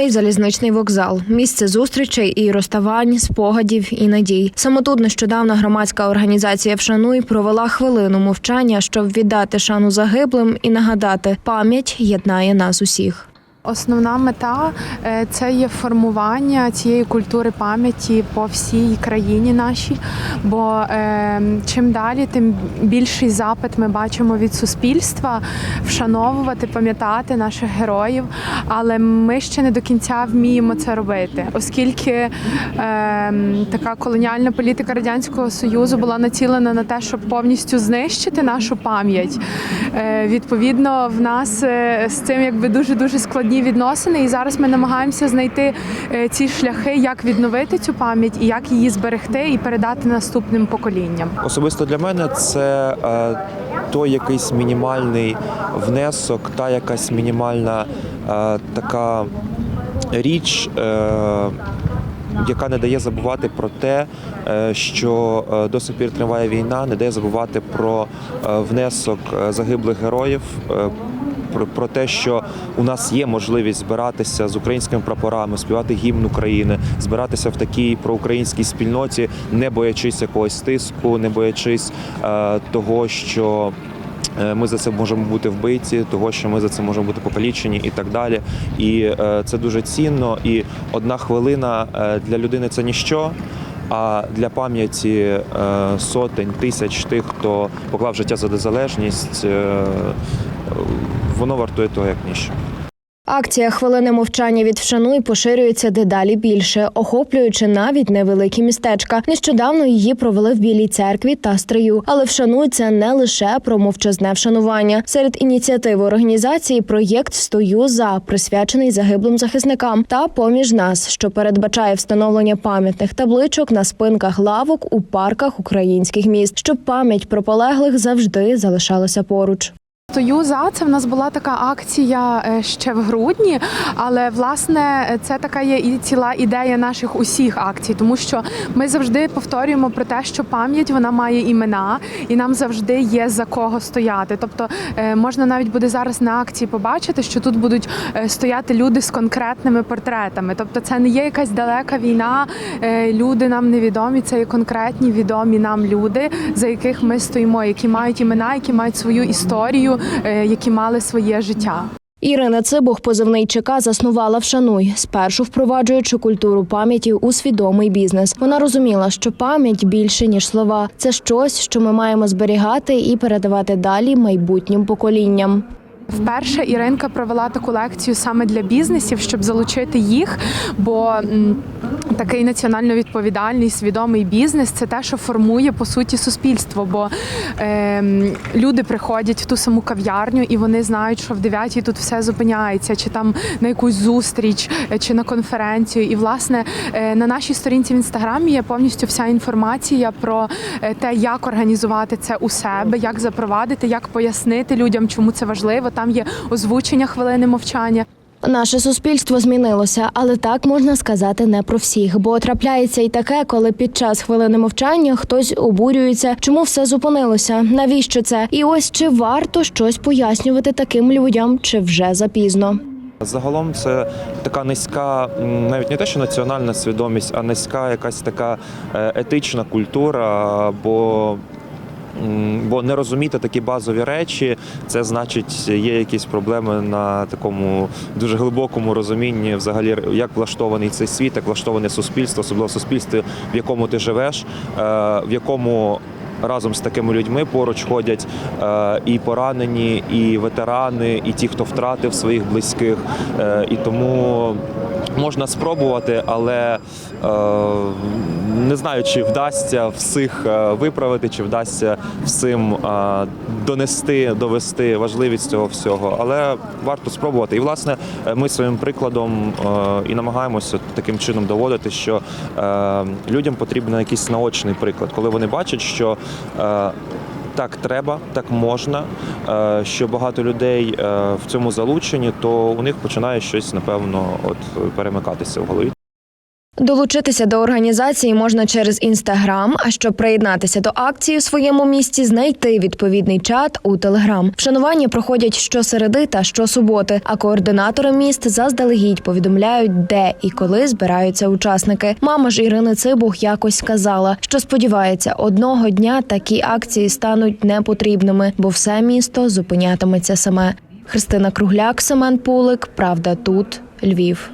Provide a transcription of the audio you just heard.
Вшануй залізничний вокзал, місце зустрічей і розставань, спогадів і надій. Саме тут нещодавно громадська організація Вшануй провела хвилину мовчання, щоб віддати шану загиблим і нагадати, пам'ять єднає нас усіх. Основна мета е, це є формування цієї культури пам'яті по всій країні нашій. Бо е, чим далі, тим більший запит ми бачимо від суспільства вшановувати, пам'ятати наших героїв. Але ми ще не до кінця вміємо це робити, оскільки е, така колоніальна політика радянського союзу була націлена на те, щоб повністю знищити нашу пам'ять. Е, відповідно, в нас е, з цим якби дуже дуже складні відносини, і зараз ми намагаємося знайти е, ці шляхи, як відновити цю пам'ять і як її зберегти і передати наступним поколінням. Особисто для мене це е, той якийсь мінімальний внесок, та якась мінімальна е, така річ. Яка не дає забувати про те, що до сих пір триває війна, не дає забувати про внесок загиблих героїв, про, про те, що у нас є можливість збиратися з українськими прапорами, співати гімн України, збиратися в такій проукраїнській спільноті, не боячись якогось тиску, не боячись е, того, що. е, Ми за це можемо бути вбиті, того що ми за це можемо бути покалічені і так далі. І е, це дуже цінно. І одна хвилина е, для людини це ніщо. А для пам'яті е, сотень тисяч тих, хто поклав життя за незалежність, е, воно вартує того, як ніщо. Акція хвилини мовчання від Вшануй поширюється дедалі більше, охоплюючи навіть невеликі містечка. Нещодавно її провели в Білій церкві та Стрию. Але Вшануй це не лише про мовчазне вшанування. Серед ініціатив організації проєкт Стою за присвячений загиблим захисникам та поміж нас, що передбачає встановлення пам'ятних табличок на спинках лавок у парках українських міст, щоб пам'ять про полеглих завжди залишалася поруч. Стою за це. В нас була така акція е, ще в грудні, але власне це така є і ціла ідея наших усіх акцій, тому що ми завжди повторюємо про те, що пам'ять вона має імена, і нам завжди є за кого стояти. Тобто е, можна навіть буде зараз на акції побачити, що тут будуть е, стояти люди з конкретними портретами. Тобто, це не є якась далека війна. Люди нам невідомі, це є конкретні відомі нам люди, за яких ми стоїмо, які мають імена, які мають свою історію, які мали своє життя. Ірина Цибух, позивний ЧК, заснувала Вшануй, спершу впроваджуючи культуру пам'яті у свідомий бізнес. Вона розуміла, що пам'ять більше ніж слова. Це щось, що ми маємо зберігати і передавати далі майбутнім поколінням. Вперше Іринка провела таку лекцію саме для бізнесів, щоб залучити їх. Бо такий національно відповідальний свідомий бізнес це те, що формує по суті суспільство. Бо е, люди приходять в ту саму кав'ярню і вони знають, що в 9 тут все зупиняється, чи там на якусь зустріч, е, чи на конференцію. І власне е, на нашій сторінці в інстаграмі є повністю вся інформація про е, те, як організувати це у себе, як запровадити, як пояснити людям, чому це важливо. Там є озвучення хвилини мовчання. Наше суспільство змінилося, але так можна сказати не про всіх. Бо трапляється і таке, коли під час хвилини мовчання хтось обурюється, чому все зупинилося, навіщо це? І ось чи варто щось пояснювати таким людям, чи вже запізно. Загалом це така низька, навіть не те, що національна свідомість, а низька якась така е, етична культура, бо. Бо не розуміти такі базові речі, це значить, є якісь проблеми на такому дуже глибокому розумінні, взагалі, як влаштований цей світ, як влаштоване суспільство, особливо суспільство, в якому ти живеш, е, в якому разом з такими людьми поруч ходять е, і поранені, і ветерани, і ті, хто втратив своїх близьких. Е, І тому можна спробувати, але е, не знаю, чи вдасться всіх виправити, чи вдасться всім донести, довести важливість цього всього. Але варто спробувати. І власне ми своїм прикладом і намагаємося таким чином доводити, що людям потрібен якийсь наочний приклад, коли вони бачать, що так треба, так можна. е, Що багато людей е, в цьому залучені, то у них починає щось напевно от перемикатися в голові. Долучитися до організації можна через інстаграм. А щоб приєднатися до акції у своєму місті, знайти відповідний чат у телеграм. Вшанування проходять щосереди та щосуботи, а координатори міст заздалегідь повідомляють, де і коли збираються учасники. Мама ж Ірини Цибух якось сказала, що сподівається, одного дня такі акції стануть непотрібними, бо все місто зупинятиметься саме. Христина Кругляк, Семен Пулик. Правда, тут Львів.